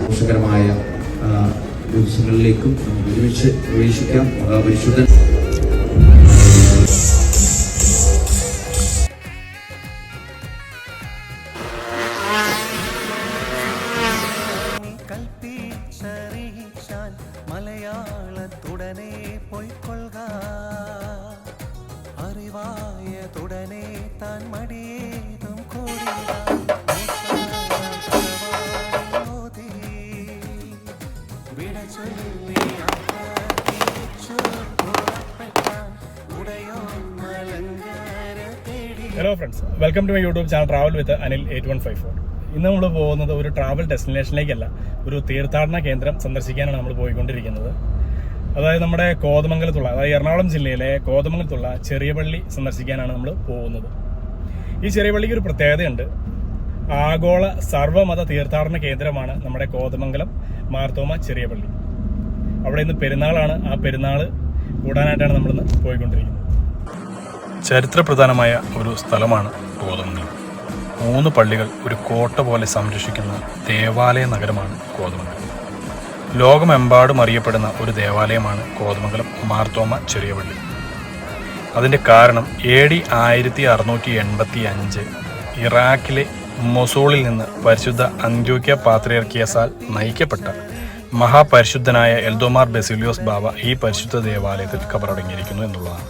ദോഷകരമായ ദിവസങ്ങളിലേക്കും നമുക്ക് ഒരുമിച്ച് പ്രവേശിക്കാം. മഹാപരിശുദ്ധൻ welcome to my YouTube channel travel with Anil eight one five four ഇന്ന് നമ്മൾ പോകുന്നത് ഒരു ട്രാവൽ ഡെസ്റ്റിനേഷനിലേക്കല്ല ഒരു തീർത്ഥാടന കേന്ദ്രം സന്ദർശിക്കാനാണ് നമ്മൾ പോയിക്കൊണ്ടിരിക്കുന്നത്. അതായത് നമ്മുടെ കോതമംഗലത്തുള്ള അതായത് എറണാകുളം ജില്ലയിലെ കോതമംഗലത്തുള്ള ചെറിയ പള്ളി സന്ദർശിക്കാനാണ് നമ്മൾ പോകുന്നത്. ഈ ചെറിയ പള്ളിക്ക് ഒരു പ്രത്യേകതയുണ്ട്. ആഗോള സർവമത തീർത്ഥാടന കേന്ദ്രമാണ് നമ്മുടെ കോതമംഗലം മാർത്തോമ ചെറിയ പള്ളി അവിടെ ഇന്ന് പെരുന്നാളാണ്. ആ പെരുന്നാൾ കൂടാനായിട്ടാണ് നമ്മളിന്ന് പോയിക്കൊണ്ടിരിക്കുന്നത്. ചരിത്രപ്രധാനമായ ഒരു സ്ഥലമാണ് കോതമംഗലം മൂന്ന് പള്ളികൾ ഒരു കോട്ട പോലെ സംരക്ഷിക്കുന്ന ദേവാലയ നഗരമാണ് കോതമംഗലം ലോകമെമ്പാടും അറിയപ്പെടുന്ന ഒരു ദേവാലയമാണ് കോതമംഗലം മാർത്തോമ ചെറിയ പള്ളി അതിന്റെ കാരണം എ ഡി ആയിരത്തി അറുന്നൂറ്റി എൺപത്തി അഞ്ച് ഇറാഖിലെ മൊസൂളിൽ നിന്ന് പരിശുദ്ധ അന്ത്യോക്യ പാത്രിയർക്കിയസാൽ നയിക്കപ്പെട്ട മഹാപരിശുദ്ധനായ എൽദോമാർ ബെസിലിയോസ് ബാബ ഈ പരിശുദ്ധ ദേവാലയത്തിൽ കബറടങ്ങിയിരിക്കുന്നു എന്നുള്ളതാണ്.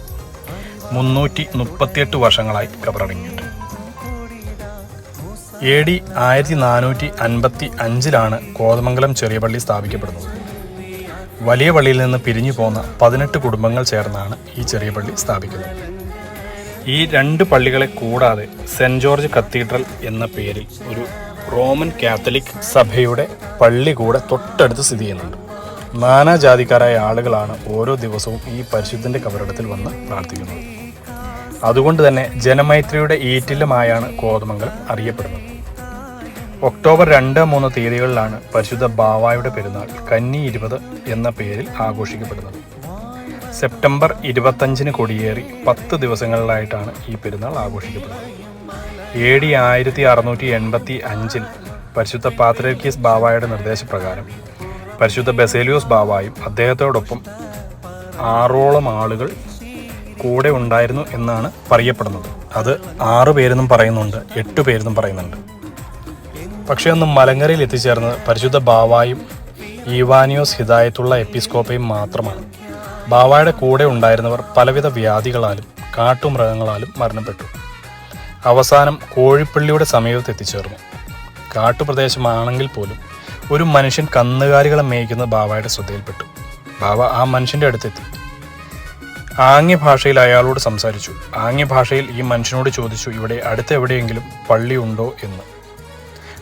മുന്നൂറ്റി മുപ്പത്തിയെട്ട് വർഷങ്ങളായി കബറടങ്ങിയിട്ട്. എ ഡി ആയിരത്തി നാനൂറ്റി അൻപത്തി അഞ്ചിലാണ് കോതമംഗലം ചെറിയ പള്ളി സ്ഥാപിക്കപ്പെടുന്നത്. വലിയ പള്ളിയിൽ നിന്ന് പിരിഞ്ഞു പോന്ന പതിനെട്ട് കുടുംബങ്ങൾ ചേർന്നാണ് ഈ ചെറിയ പള്ളി സ്ഥാപിക്കുന്നത്. ഈ രണ്ട് പള്ളികളെ കൂടാതെ സെന്റ് ജോർജ് കത്തീഡ്രൽ എന്ന പേരിൽ ഒരു റോമൻ കാത്തലിക് സഭയുടെ പള്ളി കൂടെ തൊട്ടടുത്ത് സ്ഥിതി ചെയ്യുന്നുണ്ട്. നാനാജാതിക്കാരായ ആളുകളാണ് ഓരോ ദിവസവും ഈ പരിശുദ്ധന്റെ കബറിടത്തിൽ വന്ന് പ്രാർത്ഥിക്കുന്നത്. അതുകൊണ്ട് തന്നെ ജനമൈത്രിയുടെ ഈറ്റിലുമായാണ് കോതമംഗൽ അറിയപ്പെടുന്നത്. ഒക്ടോബർ രണ്ട് മൂന്ന് തീയതികളിലാണ് പരിശുദ്ധ ബാവായുടെ പെരുന്നാൾ കന്നി ഇരുപത് എന്ന പേരിൽ ആഘോഷിക്കപ്പെടുന്നത്. സെപ്റ്റംബർ ഇരുപത്തഞ്ചിന് കൊടിയേറി പത്ത് ദിവസങ്ങളിലായിട്ടാണ് ഈ പെരുന്നാൾ ആഘോഷിക്കപ്പെടുന്നത്. എ ഡി ആയിരത്തി അറുന്നൂറ്റി എൺപത്തി അഞ്ചിൽ പരിശുദ്ധ പാത്രക്കീസ് ബാവായുടെ നിർദ്ദേശപ്രകാരം പരിശുദ്ധ ബെസേലിയോസ് ബാവായും അദ്ദേഹത്തോടൊപ്പം ആറോളം ആളുകൾ കൂടെ ഉണ്ടായിരുന്നു എന്നാണ് പറയപ്പെടുന്നത്. അത് ആറു പേരെന്നും പറയുന്നുണ്ട് എട്ട് പേരെന്നും പറയുന്നുണ്ട്. പക്ഷേ അന്ന് മലങ്കരയിൽ എത്തിച്ചേർന്നത് പരിശുദ്ധ ബാവായും ഈവാനിയോസ് ഹിദായത്തുള്ള എപ്പിസ്കോപ്പയും മാത്രമാണ്. ബാവായുടെ കൂടെ ഉണ്ടായിരുന്നവർ പലവിധ വ്യാധികളാലും കാട്ടുമൃഗങ്ങളാലും മരണപ്പെട്ടു. അവസാനം കോഴിപ്പള്ളിയുടെ സമീപത്ത് എത്തിച്ചേർന്നു. കാട്ടുപ്രദേശമാണെങ്കിൽ പോലും ഒരു മനുഷ്യൻ കന്നുകാലികളെ മേയ്ക്കുന്ന ബാവായുടെ ശ്രദ്ധയിൽപ്പെട്ടു. ബാവ ആ മനുഷ്യന്റെ അടുത്തെത്തി. ആംഗ്യ ഭാഷയിൽ അയാളോട് സംസാരിച്ചു. ആംഗ്യ ഭാഷയിൽ ഈ മനുഷ്യനോട് ചോദിച്ചു ഇവിടെ അടുത്ത് എവിടെയെങ്കിലും പള്ളി ഉണ്ടോ എന്ന്?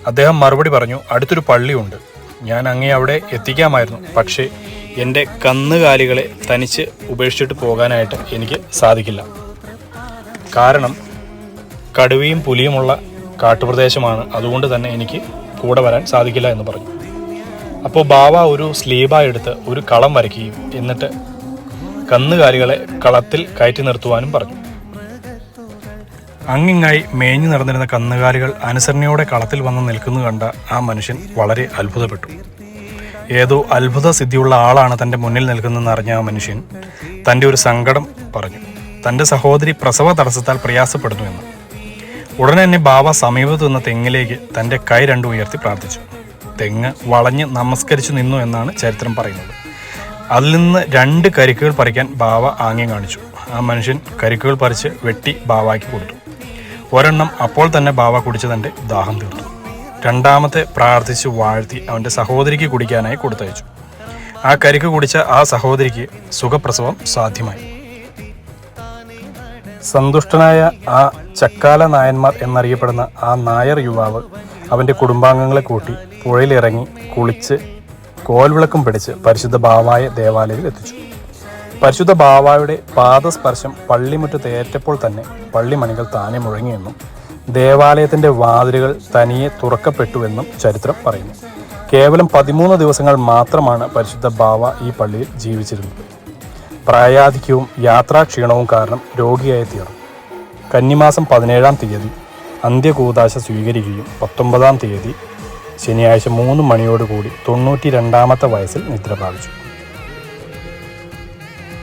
അദ്ദേഹം മറുപടി പറഞ്ഞു അടുത്തൊരു പള്ളിയുണ്ട് ഞാൻ അങ്ങേ അവിടെ എത്തിക്കാമായിരുന്നു. പക്ഷേ എന്റെ കന്നുകാലികളെ തനിച്ച് ഉപേക്ഷിച്ചിട്ട് പോകാനായിട്ട് എനിക്ക് സാധിക്കില്ല. കാരണം കടുവയും പുലിയുമുള്ള കാട്ടുപ്രദേശമാണ്. അതുകൊണ്ട് തന്നെ എനിക്ക് കൂടെ വരാൻ സാധിക്കില്ല എന്ന് പറഞ്ഞു. അപ്പോൾ ബാവ ഒരു സ്ലീബ എടുത്ത് ഒരു കളം വരയ്ക്കുകയും എന്നിട്ട് കന്നുകാലികളെ കളത്തിൽ കയറ്റി നിർത്തുവാനും പറഞ്ഞു. അങ്ങിങ്ങായി മേഞ്ഞു നടന്നിരുന്ന കന്നുകാലികൾ അനുസരണയോടെ കളത്തിൽ വന്ന് നിൽക്കുന്നു കണ്ട ആ മനുഷ്യൻ വളരെ അത്ഭുതപ്പെട്ടു. ഏതോ അത്ഭുത സിദ്ധിയുള്ള ആളാണ് തന്റെ മുന്നിൽ നിൽക്കുന്നതെന്ന് അറിഞ്ഞ ആ മനുഷ്യൻ തന്റെ ഒരു സങ്കടം പറഞ്ഞു. തന്റെ സഹോദരി പ്രസവ തടസ്സത്താൽ പ്രയാസപ്പെടുന്നു എന്ന്. ഉടനെ തന്നെ ബാബ സമീപത്ത് നിന്ന തെങ്ങിലേക്ക് തന്റെ കൈ രണ്ടു ഉയർത്തി പ്രാർത്ഥിച്ചു. തെങ്ങ് വളഞ്ഞ് നമസ്കരിച്ചു നിന്നു എന്നാണ് ചരിത്രം പറയുന്നത്. അതിൽ നിന്ന് രണ്ട് കരിക്കുകൾ പറിക്കാൻ ബാവ ആംഗ്യം കാണിച്ചു. ആ മനുഷ്യൻ കരിക്കുകൾ പറിച്ച് വെട്ടി ബാവായ്ക്ക് കൊടുത്തു. ഒരെണ്ണം അപ്പോൾ തന്നെ ബാവ കുടിച്ച് തന്റെ ദാഹം തീർത്തു. രണ്ടാമത്തെ പ്രാർത്ഥിച്ച് വാഴ്ത്തി അവന്റെ സഹോദരിക്ക് കുടിക്കാനായി കൊടുത്തയച്ചു. ആ കരിക്ക് കുടിച്ച ആ സഹോദരിക്ക് സുഖപ്രസവം സാധ്യമായി. സന്തുഷ്ടനായ ആ ചക്കാല നായന്മാർ എന്നറിയപ്പെടുന്ന ആ നായർ യുവാവ് അവന്റെ കുടുംബാംഗങ്ങളെ കൂട്ടി പുഴയിലിറങ്ങി കുളിച്ച് കോൽവിളക്കും പിടിച്ച് പരിശുദ്ധ ബാവായ ദേവാലയത്തിൽ എത്തിച്ചു. പരിശുദ്ധ ബാവായുടെ പാദസ്പർശം പള്ളിമുറ്റത്ത് ഏറ്റപ്പോൾ തന്നെ പള്ളിമണികൾ താനെ മുഴങ്ങിയെന്നും ദേവാലയത്തിന്റെ വാതിലുകൾ തനിയെ തുറക്കപ്പെട്ടുവെന്നും ചരിത്രം പറയുന്നു. കേവലം പതിമൂന്ന് ദിവസങ്ങൾ മാത്രമാണ് പരിശുദ്ധ ബാവ ഈ പള്ളിയിൽ ജീവിച്ചിരുന്നത്. പ്രായാധിക്യവും യാത്രാക്ഷീണവും കാരണം രോഗിയായി തീർന്നു കന്നിമാസം പതിനേഴാം തീയതി അന്ത്യകൂതാശ സ്വീകരിക്കുകയും പത്തൊമ്പതാം തീയതി ശനിയാഴ്ച മൂന്ന് മണിയോടുകൂടി തൊണ്ണൂറ്റി രണ്ടാമത്തെ വയസ്സിൽ നിദ്ര പ്രാപിച്ചു.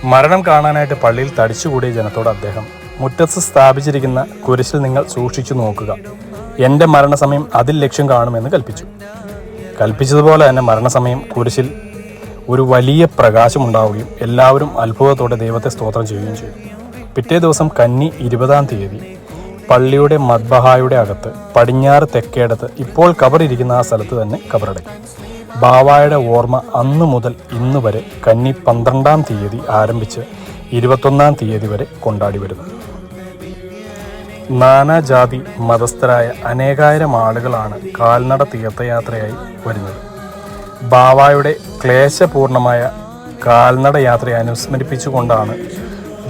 മരണം കാണാനായിട്ട് പള്ളിയിൽ തടിച്ചുകൂടിയ ജനത്തോട് അദ്ദേഹം മുറ്റത്ത് സ്ഥാപിച്ചിരിക്കുന്ന കുരിശിൽ നിങ്ങൾ സൂക്ഷിച്ചു നോക്കുക. എന്റെ മരണസമയം അതിൽ ലക്ഷ്യം കാണുമെന്ന് കൽപ്പിച്ചു. കൽപ്പിച്ചതുപോലെ തന്നെ മരണസമയം കുരിശിൽ ഒരു വലിയ പ്രകാശമുണ്ടാവുകയും എല്ലാവരും അത്ഭുതത്തോടെ ദൈവത്തെ സ്തോത്രം ചെയ്യുകയും ചെയ്തു. പിറ്റേ ദിവസം കന്നി ഇരുപതാം തീയതി പള്ളിയുടെ മദ്ബഹായുടെ അകത്ത് പടിഞ്ഞാറ് തെക്കേടത്ത് ഇപ്പോൾ കബറിരിക്കുന്ന ആ സ്ഥലത്ത് തന്നെ കബറടക്കി ബാവായുടെ ഓർമ്മ അന്നു മുതൽ ഇന്ന് വരെ കന്നി പന്ത്രണ്ടാം തീയതി ആരംഭിച്ച് ഇരുപത്തൊന്നാം തീയതി വരെ കൊണ്ടാടി വരുന്നു. നാനാജാതി മതസ്ഥരായ അനേകായിരം ആളുകളാണ് കാൽനട തീർത്ഥയാത്രയായി വരുന്നത്. ബാവായുടെ ക്ലേശപൂർണമായ കാൽനട യാത്രയെ അനുസ്മരിപ്പിച്ചുകൊണ്ടാണ്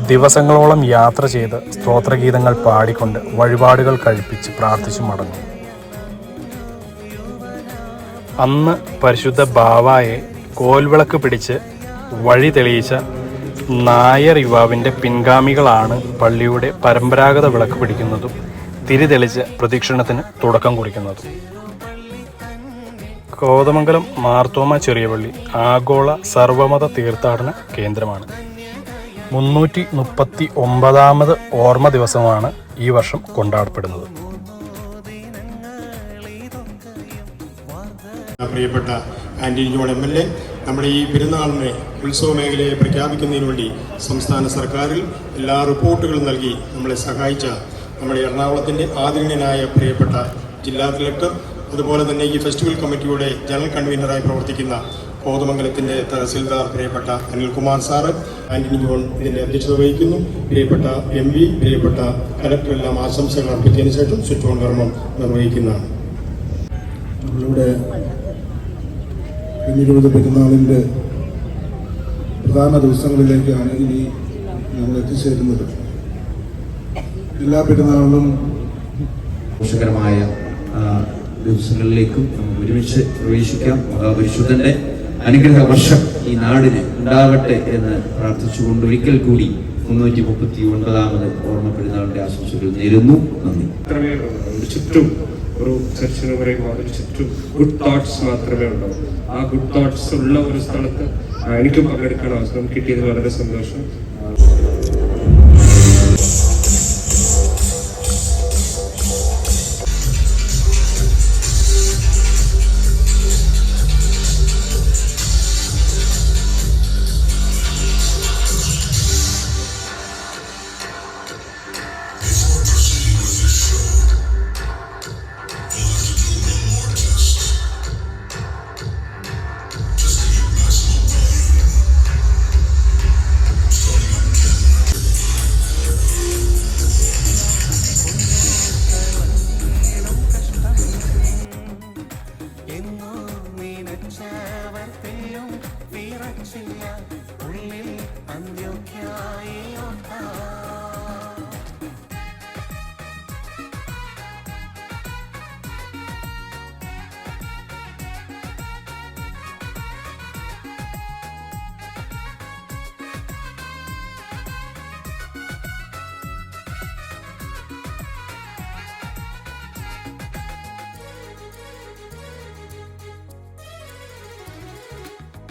ദിവസങ്ങളോളം യാത്ര ചെയ്ത് സ്തോത്രഗീതങ്ങൾ പാടിക്കൊണ്ട് വഴിപാടുകൾ കഴിപ്പിച്ച് പ്രാർത്ഥിച്ചു മടങ്ങി. അന്ന് പരിശുദ്ധ ബാവായെ കോൽവിളക്ക് പിടിച്ച് വഴി തെളിയിച്ച നായർ യുവാവിന്റെ പിൻഗാമികളാണ് പള്ളിയുടെ പരമ്പരാഗത വിളക്ക് പിടിക്കുന്നതും തിരിതെളിച്ച് പ്രദക്ഷിണത്തിന് തുടക്കം കുറിക്കുന്നതും. കോതമംഗലം മാർത്തോമ ചെറിയ പള്ളി ആഗോള സർവമത തീർത്ഥാടന കേന്ദ്രമാണ്. മുന്നൂറ്റി മുപ്പത്തി ഒമ്പതാമത് ഓർമ്മ ദിവസമാണ് ഈ വർഷം കൊണ്ടാടപ്പെടുന്നത്. പ്രിയപ്പെട്ട Antony John M L A നമ്മുടെ ഈ പെരുന്നാളിനെ ഉത്സവ മേഖലയെ പ്രഖ്യാപിക്കുന്നതിന് വേണ്ടി സംസ്ഥാന സർക്കാരിൽ എല്ലാ റിപ്പോർട്ടുകളും നൽകി നമ്മളെ സഹായിച്ച നമ്മുടെ എറണാകുളത്തിന്റെ ആദരണീയനായ പ്രിയപ്പെട്ട ജില്ലാ കളക്ടർ അതുപോലെ തന്നെ ഈ ഫെസ്റ്റിവൽ കമ്മിറ്റിയുടെ ജനറൽ കൺവീനറായി പ്രവർത്തിക്കുന്ന കോതമംഗലത്തിന്റെ തഹസിൽദാർ പ്രിയപ്പെട്ട അനിൽകുമാർ സാറ് ആന്റണി ജോൺ ഇതിന്റെ അധ്യക്ഷത വഹിക്കുന്നു. പ്രിയപ്പെട്ട എം പി പ്രിയപ്പെട്ട കലക്ടറെല്ലാം ആശംസകൾ അർപ്പിച്ചതിന് ശേഷം സ്വിച്ച് ഓൺ കർമ്മം നിർവഹിക്കുന്നതാണ്. നമ്മളിവിടെ പിന്നിരുപത് പെരുന്നാളിന്റെ പ്രധാന ദിവസങ്ങളിലേക്കാണ് ഇനി നമ്മൾ എത്തിച്ചേരുന്നത്. എല്ലാ പെരുന്നാളിലും ദോഷകരമായ ദിവസങ്ങളിലേക്കും ഒരുമിച്ച് പ്രവേശിക്കാം. മഹാപരിശുദ്ധന്റെ അനുഗ്രഹ വർഷം ഈ നാടിന് ഉണ്ടാകട്ടെ എന്ന് പ്രാർത്ഥിച്ചുകൊണ്ട് ഒരിക്കൽ കൂടി മുന്നൂറ്റി മുപ്പത്തി ഒൻപതാമത് ഓർമ്മ പെരുന്നാളിന്റെ ആശംസകൾ നേരുന്നു. നന്ദി. ചുറ്റും ഒരു ചർച്ചിന് പറയുമ്പോൾ ഒരു ചുറ്റും ഗുഡ് തോട്ട്സ് മാത്രമേ ഉണ്ടാവൂ ആ ഗുഡ് തോട്ട്സ് ഉള്ള ഒരു സ്ഥലത്ത് എനിക്കും പങ്കെടുക്കാൻ അവസരം കിട്ടിയത് വളരെ സന്തോഷം.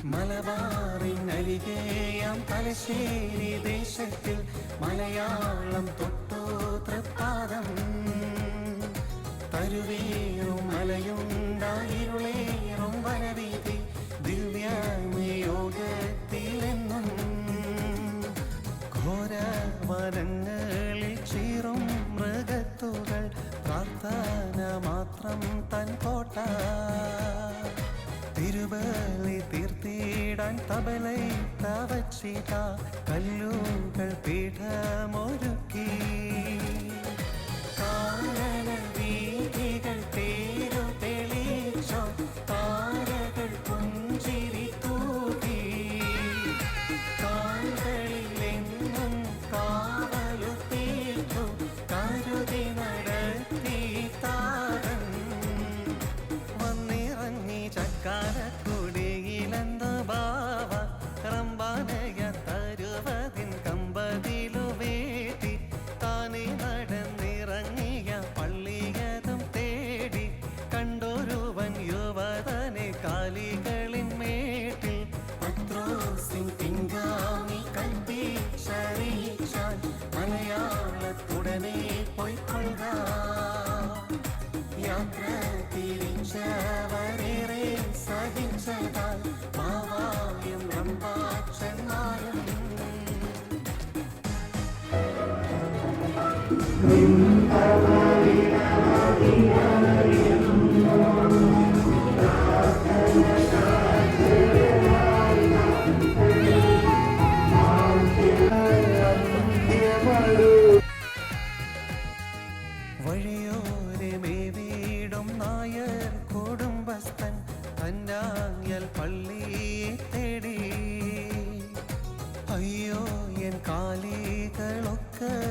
മലബാറിനരികെയാം തലശ്ശേരി ദേശത്തിൽ മലയാളം തൊട്ടു തൃപ്പാദം. തരുവേറും മലയുണ്ടായിരുളേറും തീർത്തിടാൻ തബലൈ തവച്ചിത കല്ലുകൾ പീഠമൊരുക്കി. തന്നാങ്ങൽ പള്ളിയെ തേടി. അയ്യോ എൻ കാലികളൊക്കെയും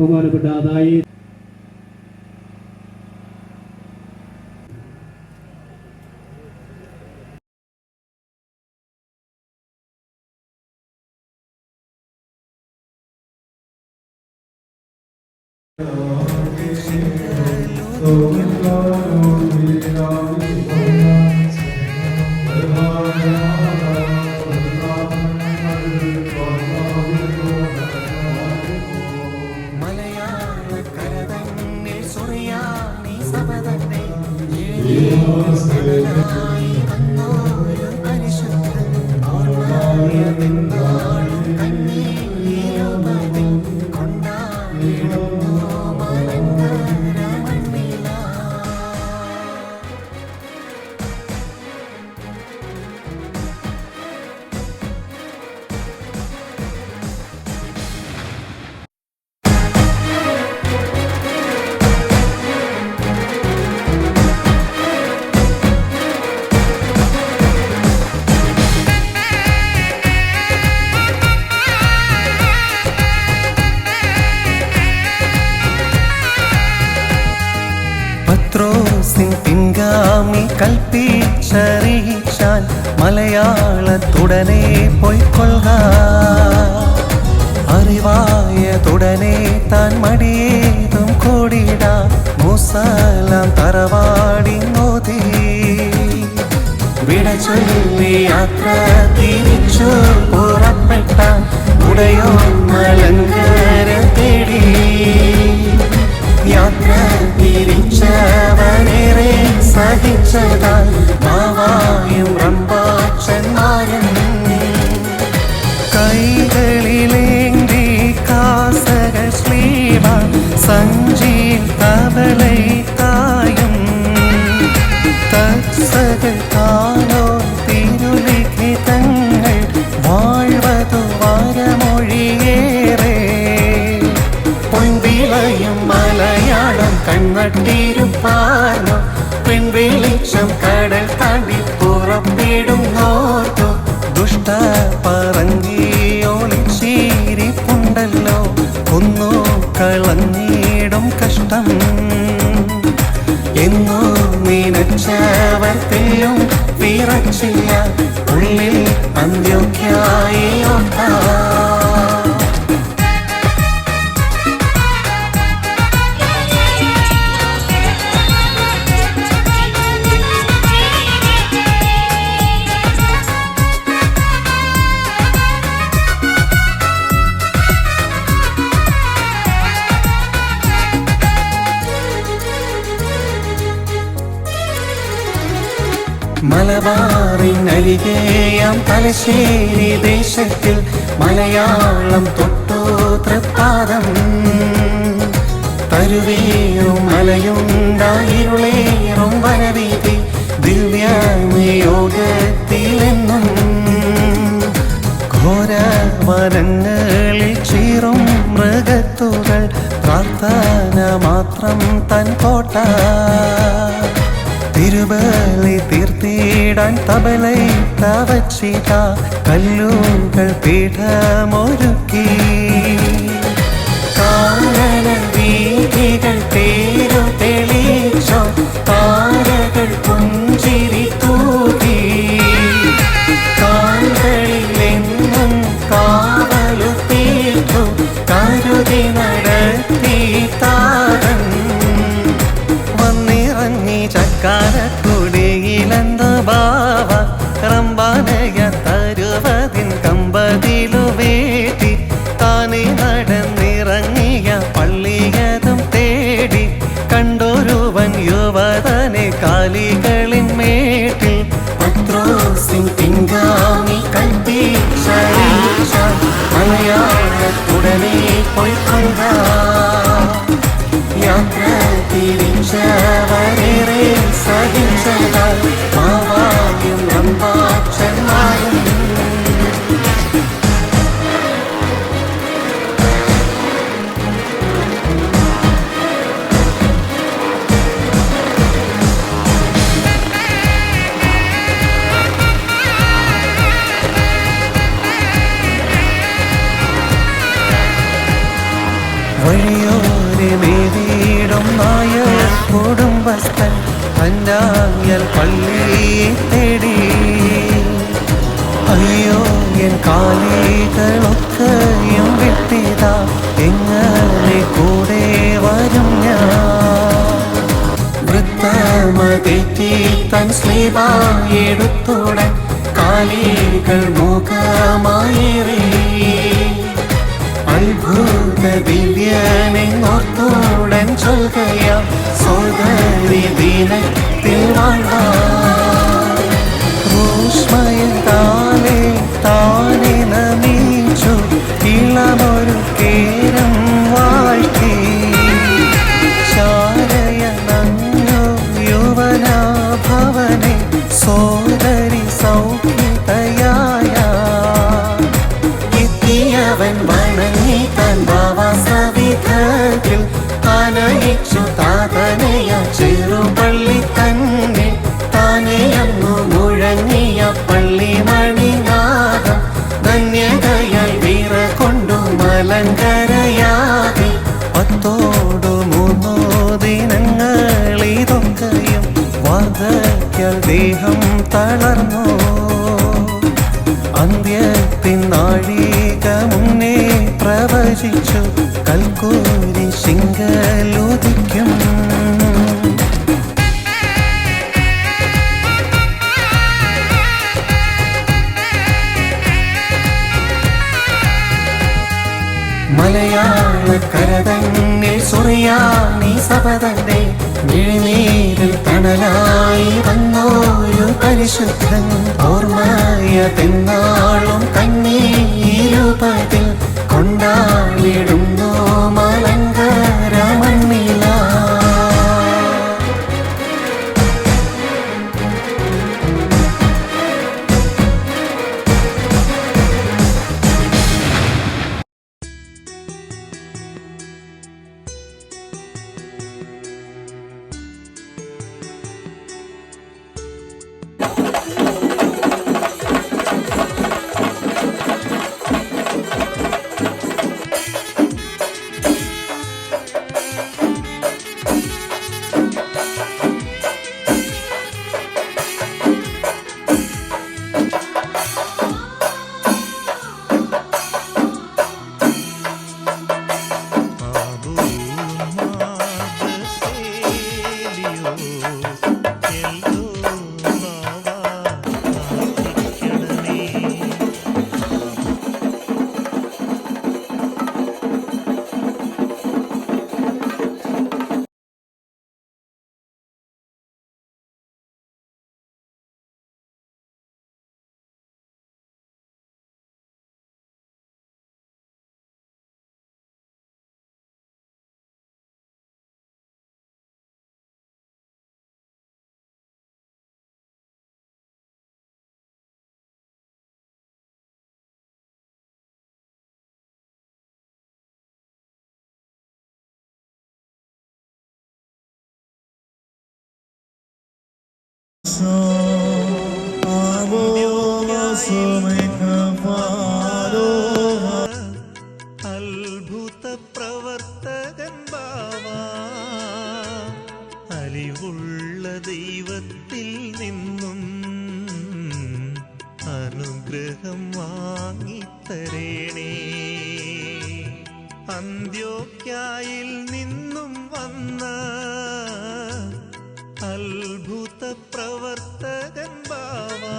ബഹുമാനപ്പെട്ട അതായി todas കൽപ്പിച്ചറിയിച്ചാൽ മലയാളത്തുടനെ പൊയ്ക്കൊള്ളുക അറിവായതുടനെ താൻ മടിയേതും കൂടിട മുസലാം തറവാടി നോതി വിട ചൊല്ലി യാത്ര തിരിച്ചു പുറപ്പെട്ട ഉടയോ മലങ്കര തേടി യാത്ര തിരിച്ചവനേറെ സഹിച്ചതാൽ മാവായും റമ്പാച്ചന്മാരും കൈകളിലേന്തി കാസകൾ ശ്ലീവ സഞ്ചിയിൽ തവളை Cambio que hay otra മലബാറിനരികെയാം Thalassery ദേശത്തിൽ മലയാളം തൊട്ടോ തൃപ്പാദം. തരുവേറും മലയുണ്ടായിരുളേറും വരവീതി ദിവ്യാമയോഗത്തിലെന്നും. ഘോര വരങ്ങളിൽ ചീറും മൃഗത്തുകൾ പ്രാർത്ഥന മാത്രം തൻ കോട്ട. തിരുബലി തീർത്തിടാൻ തബലൈ വച്ചിത കല്ലുകൾ പീഠമൊരുക്കി. കാനന വീതികൾ പേരു യുവതനെ കാലികളിൻ മേട്ടിൽ പത്രോസിൻ പിൻഗാമി കൽപ്പി ശരീഷ മലയാളത്തുടനെ പൊയ്ക്കൊണ്ട യാത്ര തിരിച്ചവരേറെ സഹിച്ചത. പള്ളിയെ തേടി അയ്യോ എൻ കാലികളൊക്കെയും വിട്ടിതാ. എങ്ങനെ കൂടെ വരും ഞാൻ? വൃത്തമതെറ്റി തൻ സ്ലീവായെടുത്തുടൻ കാലികൾ മുഖമായേറി അത്ഭുത ദിവ്യനെന്നോർത്തോടൻ ചൊൽകയാം സോദരി ദിനത്തിൽ ൂഷ്മയത്താലെ താനെ നമിച്ചു ഇളമൊരു കേരം വാഴ്ത്തി. ശാരയ നന്നു യുവന ഭവനെ സോദരി സൗഖ്യതയായ മലയാള സുറിയാ നീ സപതന്റെ വിഴിനീരിൽ തണലായി വന്നോരു പരിശുദ്ധൻ ഓർമ്മയ തെന്നാളും കണ്ണീരുപതിൽ കൊണ്ടാടിടുന്നു മലങ്കര അന്ത്യോക്യായിൽ നിന്നും വന്ന അത്ഭുത പ്രവർത്തകൻ ബാവാ.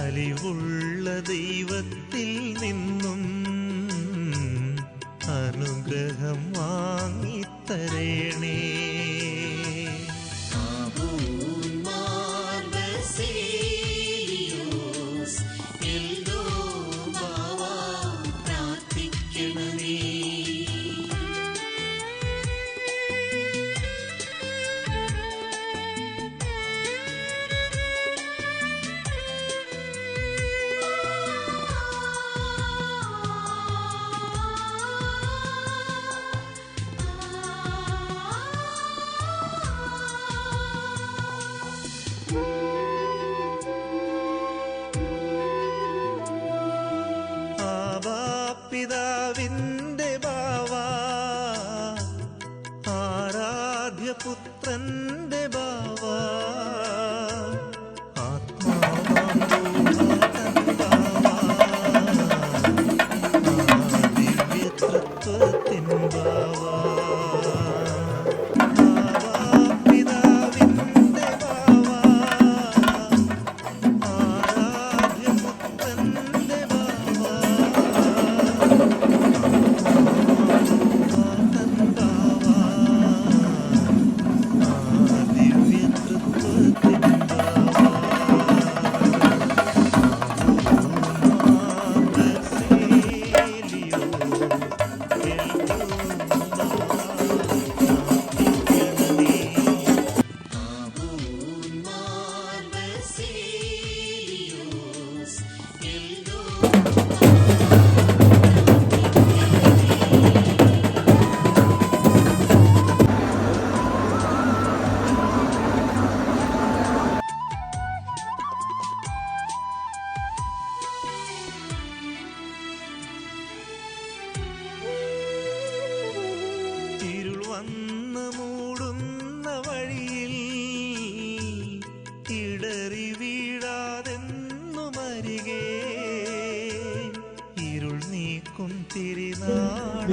അലിവുള്ള ദൈവത്തിൽ നിന്നും അനുഗ്രഹം വാങ്ങിത്തരേണേ.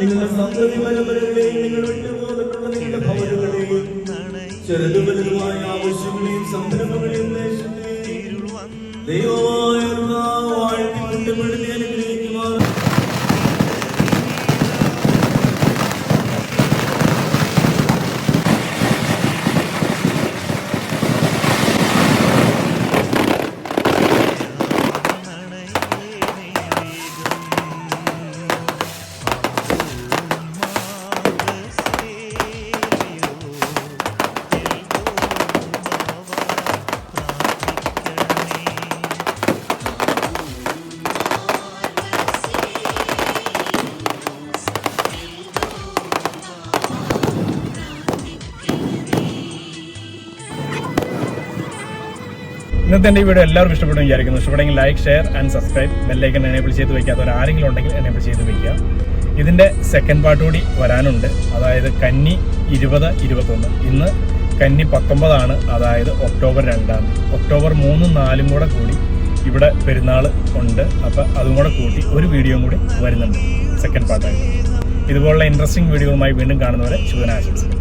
നിങ്ങളുടെ സന്തതി പരമ്പരകളെയും നിങ്ങൾ നിങ്ങളുടെ ഭവനങ്ങളെയും ചെറുതും വലുതുമായ ആവശ്യങ്ങളെയും സംരംഭങ്ങളെയും ഇന്നത്തെ എന്റെ വീഡിയോ എല്ലാവർക്കും ഇഷ്ടപ്പെട്ടു വിചാരിക്കുന്നു. ഇഷ്ടപ്പെടുമെങ്കിൽ like share and subscribe bell icon enable ചെയ്ത് വയ്ക്കാത്തവർ ആരെങ്കിലും ഉണ്ടെങ്കിൽ എനേബിൾ ചെയ്ത് വയ്ക്കുക ഇതിന്റെ സെക്കൻഡ് പാർട്ട് കൂടി വരാനുണ്ട്. അതായത് കന്നി ഇരുപത് ഇരുപത്തൊന്ന്. ഇന്ന് കന്നി പത്തൊമ്പതാണ്. അതായത് ഒക്ടോബർ രണ്ടാം. തീയതി ഒക്ടോബർ മൂന്നും നാലും കൂടെ കൂടി ഇവിടെ പെരുന്നാൾ ഉണ്ട്. അപ്പോൾ അതും കൂടെ കൂട്ടി ഒരു വീഡിയോയും കൂടി വരുന്നുണ്ട്. സെക്കൻഡ് പാർട്ടായിട്ട് ഇതുപോലുള്ള ഇൻട്രസ്റ്റിംഗ് വീഡിയോകളുമായി വീണ്ടും കാണുന്നവരെ ശുഭനാശംസിക്കുന്നു